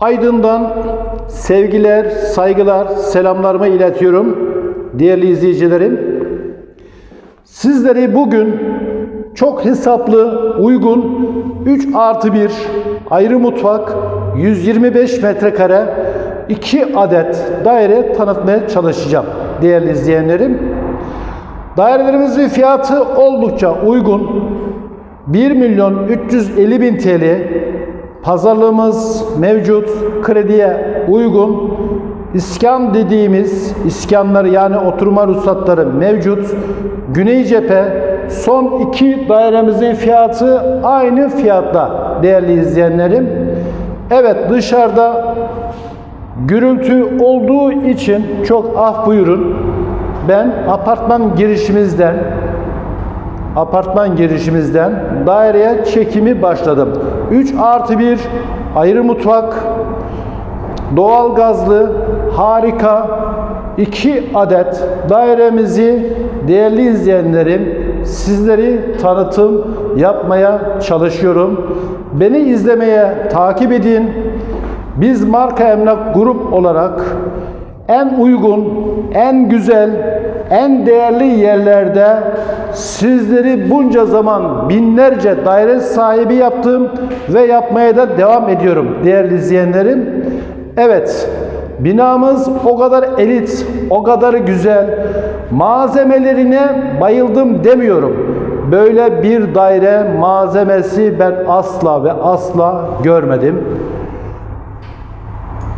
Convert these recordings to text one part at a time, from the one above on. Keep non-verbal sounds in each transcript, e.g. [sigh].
Aydın'dan sevgiler, saygılar, selamlarımı iletiyorum değerli izleyicilerim. Sizleri bugün çok hesaplı, uygun 3 artı 1 ayrı mutfak 125 metrekare 2 adet daire tanıtmaya çalışacağım değerli izleyenlerim. Dairelerimizin fiyatı oldukça uygun. 1 milyon 350 bin TL pazarlığımız mevcut. Krediye uygun. İskan dediğimiz iskanlar yani oturma ruhsatları mevcut. Güney cephe son iki dairemizin fiyatı aynı fiyatta değerli izleyenlerim. Evet dışarıda gürültü olduğu için çok af buyurun. Ben apartman girişimizden apartman girişimizden daireye çekimi başladım. 3 artı 1 ayrı mutfak, doğal gazlı, harika 2 adet dairemizi değerli izleyenlerim sizleri tanıtım yapmaya çalışıyorum. Beni izlemeye takip edin. Biz marka emlak grup olarak en uygun, en güzel, en değerli yerlerde sizleri bunca zaman binlerce daire sahibi yaptım ve yapmaya da devam ediyorum değerli izleyenlerim. Evet, binamız o kadar elit, o kadar güzel, malzemelerine bayıldım demiyorum. Böyle bir daire malzemesi ben asla ve asla görmedim.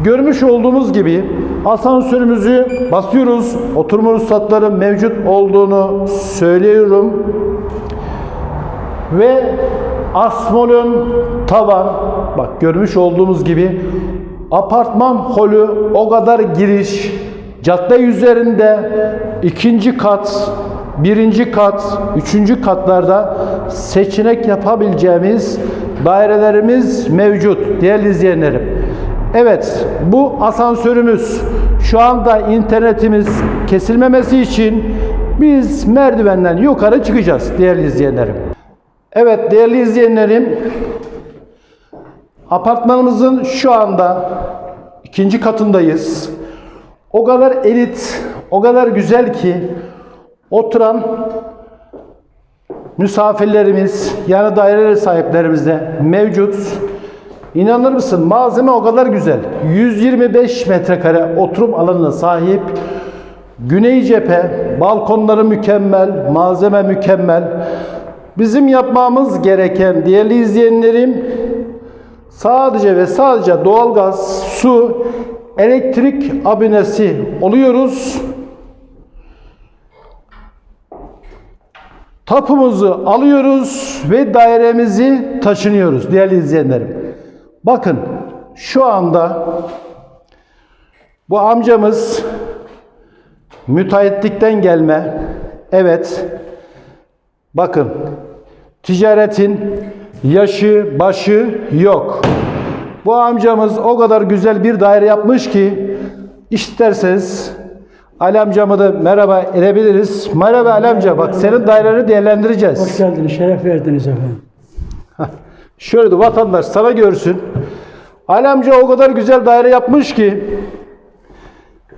Görmüş olduğunuz gibi asansörümüzü basıyoruz. Oturma ruhsatları mevcut olduğunu söylüyorum. Ve asmolün tavan bak görmüş olduğumuz gibi apartman holü o kadar giriş cadde üzerinde ikinci kat birinci kat, üçüncü katlarda seçenek yapabileceğimiz dairelerimiz mevcut değerli izleyenlerim. Evet, bu asansörümüz şu anda internetimiz kesilmemesi için biz merdivenden yukarı çıkacağız değerli izleyenlerim. Evet değerli izleyenlerim, apartmanımızın şu anda ikinci katındayız. O kadar elit, o kadar güzel ki oturan misafirlerimiz yani daire sahiplerimiz de mevcut. İnanır mısın malzeme o kadar güzel. 125 metrekare oturum alanına sahip. Güney cephe, balkonları mükemmel, malzeme mükemmel. Bizim yapmamız gereken değerli izleyenlerim sadece ve sadece doğalgaz, su, elektrik abonesi oluyoruz. Tapumuzu alıyoruz ve dairemizi taşınıyoruz değerli izleyenlerim. Bakın şu anda bu amcamız müteahhitlikten gelme. Evet. Bakın ticaretin yaşı başı yok. Bu amcamız o kadar güzel bir daire yapmış ki isterseniz Ali amcamı da merhaba edebiliriz. Merhaba Ali amca bak senin daireni değerlendireceğiz. Hoş geldiniz, şeref verdiniz efendim. [laughs] Şöyle de vatandaş sana görsün. Ali amca o kadar güzel daire yapmış ki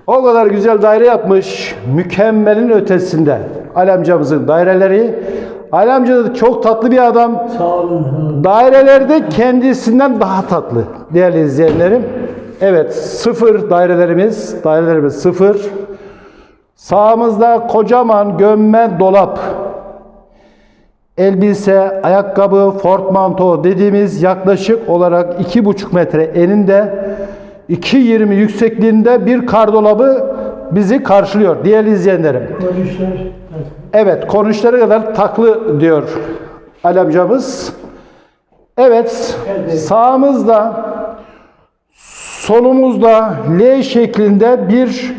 o kadar güzel daire yapmış. Mükemmelin ötesinde. Ali amcamızın daireleri. Ali amca da çok tatlı bir adam. Sağ olun. Dairelerde kendisinden daha tatlı değerli izleyenlerim. Evet sıfır dairelerimiz. Dairelerimiz sıfır. Sağımızda kocaman gömme dolap elbise, ayakkabı, portmanto dediğimiz yaklaşık olarak 2,5 metre eninde 2.20 yüksekliğinde bir kardolabı bizi karşılıyor değerli izleyenlerim. Evet konuşları kadar taklı diyor Ali amcamız. Evet sağımızda solumuzda L şeklinde bir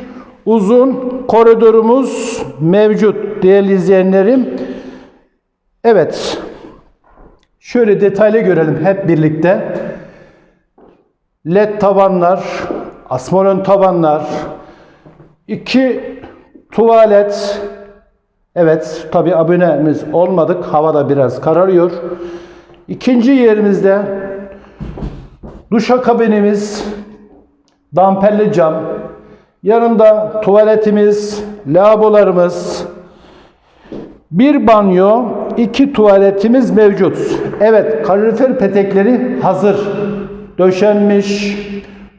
uzun koridorumuz mevcut değerli izleyenlerim. Evet. Şöyle detaylı görelim hep birlikte. LED tavanlar, asmolon tavanlar, iki tuvalet. Evet, tabi abonemiz olmadık. Hava da biraz kararıyor. İkinci yerimizde Duşakabinimiz damperli cam. Yanında tuvaletimiz, lavabolarımız, bir banyo, iki tuvaletimiz mevcut. Evet, kalorifer petekleri hazır. Döşenmiş.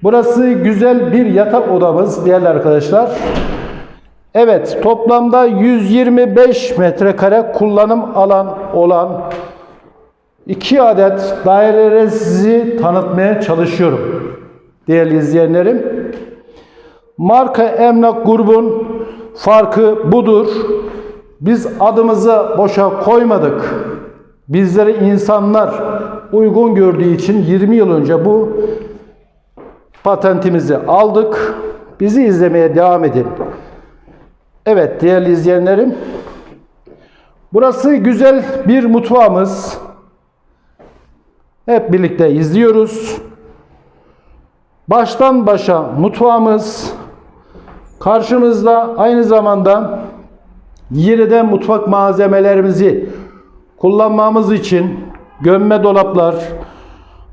Burası güzel bir yatak odamız değerli arkadaşlar. Evet, toplamda 125 metrekare kullanım alan olan iki adet daireleri sizi tanıtmaya çalışıyorum. Değerli izleyenlerim. Marka Emlak grubun farkı budur. Biz adımızı boşa koymadık. Bizleri insanlar uygun gördüğü için 20 yıl önce bu patentimizi aldık. Bizi izlemeye devam edin. Evet değerli izleyenlerim. Burası güzel bir mutfağımız. Hep birlikte izliyoruz. Baştan başa mutfağımız. Karşımızda aynı zamanda Yine mutfak malzemelerimizi kullanmamız için gömme dolaplar,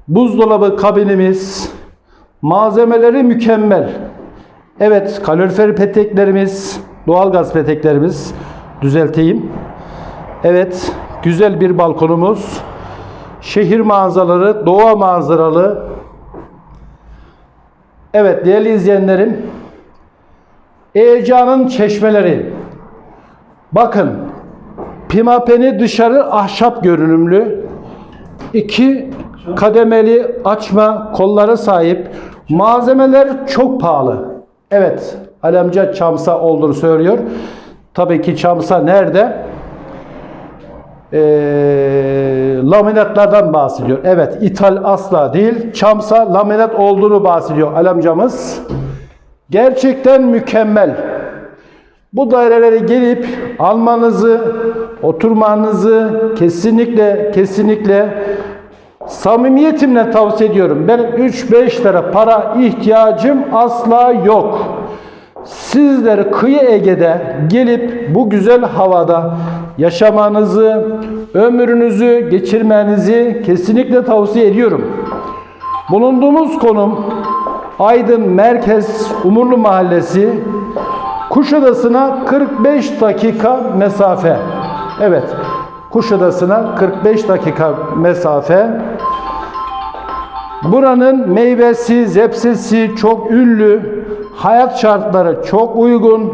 buzdolabı kabinimiz, malzemeleri mükemmel. Evet, kalorifer peteklerimiz, doğalgaz peteklerimiz düzelteyim. Evet, güzel bir balkonumuz. Şehir manzaraları, doğa manzaralı. Evet değerli izleyenlerim, Eğcan'ın çeşmeleri. Bakın pimapeni dışarı ahşap görünümlü iki kademeli açma kolları sahip malzemeler çok pahalı. Evet Alemca Çamsa olduğunu söylüyor. Tabii ki Çamsa nerede? Ee, laminatlardan bahsediyor. Evet ithal asla değil. Çamsa laminat olduğunu bahsediyor alemcamız. Gerçekten mükemmel. Bu dairelere gelip almanızı, oturmanızı kesinlikle kesinlikle samimiyetimle tavsiye ediyorum. Benim 3-5 lira para ihtiyacım asla yok. Sizler kıyı Ege'de gelip bu güzel havada yaşamanızı, ömrünüzü geçirmenizi kesinlikle tavsiye ediyorum. Bulunduğumuz konum Aydın Merkez Umurlu Mahallesi Kuşadası'na 45 dakika mesafe. Evet. Kuşadası'na 45 dakika mesafe. Buranın meyvesi, zepsesi çok ünlü. Hayat şartları çok uygun.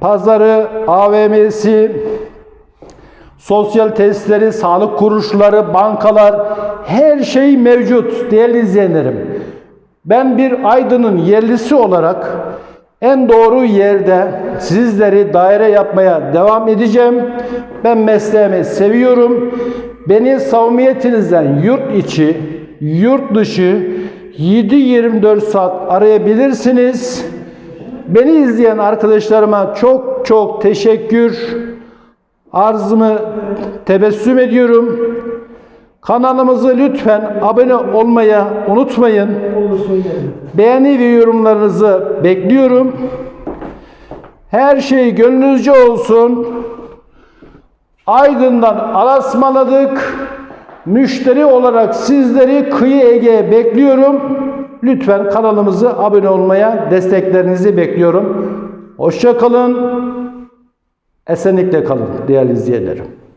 Pazarı, AVM'si, sosyal tesisleri, sağlık kuruluşları, bankalar her şey mevcut değerli izleyenlerim. Ben bir Aydın'ın yerlisi olarak en doğru yerde sizleri daire yapmaya devam edeceğim. Ben mesleğimi seviyorum. Beni samimiyetinizden yurt içi, yurt dışı 7-24 saat arayabilirsiniz. Beni izleyen arkadaşlarıma çok çok teşekkür arzımı tebessüm ediyorum. Kanalımızı lütfen abone olmaya unutmayın. Beğeni ve yorumlarınızı bekliyorum. Her şey gönlünüzce olsun. Aydın'dan alasmaladık. Müşteri olarak sizleri Kıyı Ege'ye bekliyorum. Lütfen kanalımızı abone olmaya desteklerinizi bekliyorum. Hoşça kalın. Esenlikle kalın değerli izleyenlerim.